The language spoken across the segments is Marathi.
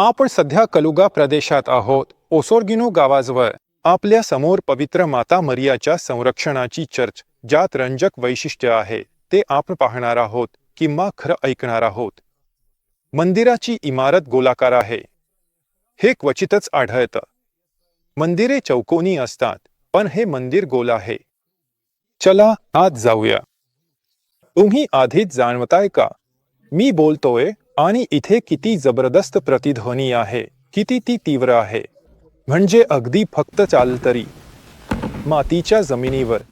आपण सध्या कलुगा प्रदेशात आहोत. ओसोरगिनो गावाजवळ आपल्यासमोर पवित्र माता मरियाच्या संरक्षणाची चर्च ज्यात रंजक वैशिष्ट्य आहे ते आपण पाहणार आहोत किंवा खरं ऐकणार आहोत. मंदिराची इमारत गोलाकार आहे. हे क्वचितच आढळतं. मंदिरे चौकोनी असतात पण हे मंदिर गोल आहे. चला आत जाऊया. तुम्ही आधीच जाणवताय का? मी बोलतोय आणि इथे किती जबरदस्त प्रतिध्वनी आहे किती ती तीव्र आहे. म्हणजे अगदी फक्त चाल तरी. मातीच्या जमिनीवर.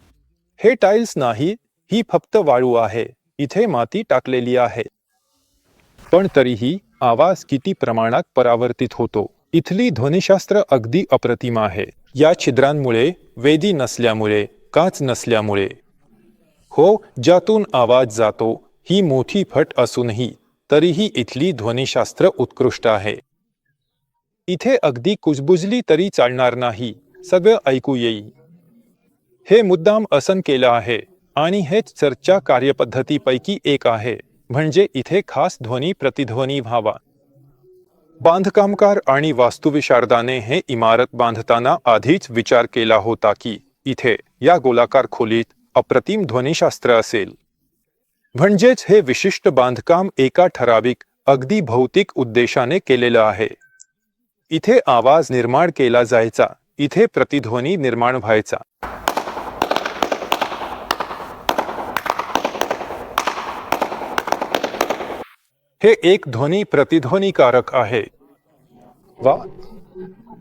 हे टाइल्स नाही ही फक्त वाळू आहे इथे माती टाकलेली आहे. पण तरीही आवाज किती प्रमाणात परावर्तित होतो. इथली ध्वनिशास्त्र अगदी अप्रतिम आहे. या छिद्रांमुळे वेदी नसल्यामुळे काच नसल्यामुळे. हो ज्यातून आवाज जातो ही मोठी फट असूनही. तरीही इथली ध्वनिशास्त्र उत्कृष्ट आहे. इथे अगदी कुजबुजली तरी चालणार नाही. सगळं ऐकू येई. हे मुद्दाम असन केलं आहे आणि हेच चर्चा कार्यपद्धतीपैकी एक आहे म्हणजे इथे खास ध्वनी प्रतिध्वनी व्हावा. बांधकामकार आणि वास्तुविशारदाने हे इमारत बांधताना आधीच विचार केला होता की इथे या गोलाकार खोलीत अप्रतिम ध्वनिशास्त्र असेल. म्हणजेच हे विशिष्ट बांधकाम एका ठराविक अगदी भौतिक उद्देशाने केलेलं आहे. इथे आवाज निर्माण केला जायचा इथे प्रतिध्वनी निर्माण व्हायचा. हे एक ध्वनी प्रतिध्वनीकारक आहे. वा!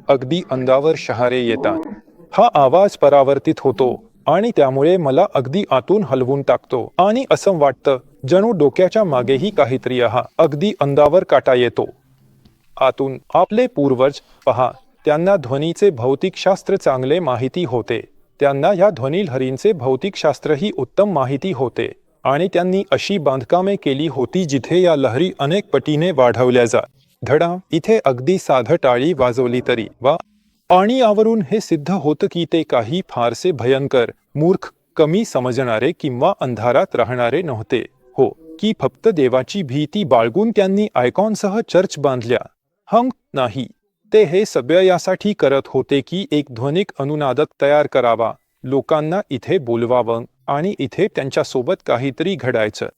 अगदी अंदावर शहारे येतात. हा आवाज परावर्तित होतो. आणि त्यामुळे मला अगदी आतून हलवून टाकतो. आणि असं वाटतं जणू डोक्याच्या मागेही काहीतरी आहा. अगदी अंदावर काटा येतो. आतून आपले पूर्वज पहा त्यांना ध्वनीचे भौतिकशास्त्र चांगले माहिती होते. त्यांना या ध्वनिलहरींचे भौतिकशास्त्रही उत्तम माहिती होते. आणि त्यांनी अशी बांधकामे केली होती जिथे या लहरी अनेक पटीने वाढवल्या जात धडा इथे अगदी साधं टाळी वाजवली तरी वा आणि यावरून हे सिद्ध होतं की ते काही फारसे भयंकर मूर्ख कमी समजणारे किंवा अंधारात राहणारे नव्हते. हो की फक्त देवाची भीती बाळगून त्यांनी आयकॉनसह चर्च बांधल्या. हंग नाही. ते हे सगळं यासाठी करत होते की एक ध्वनिक अनुनादक तयार करावा. लोकांना इथे बोलवावं आणि इथे त्यांच्यासोबत काहीतरी घडायचं.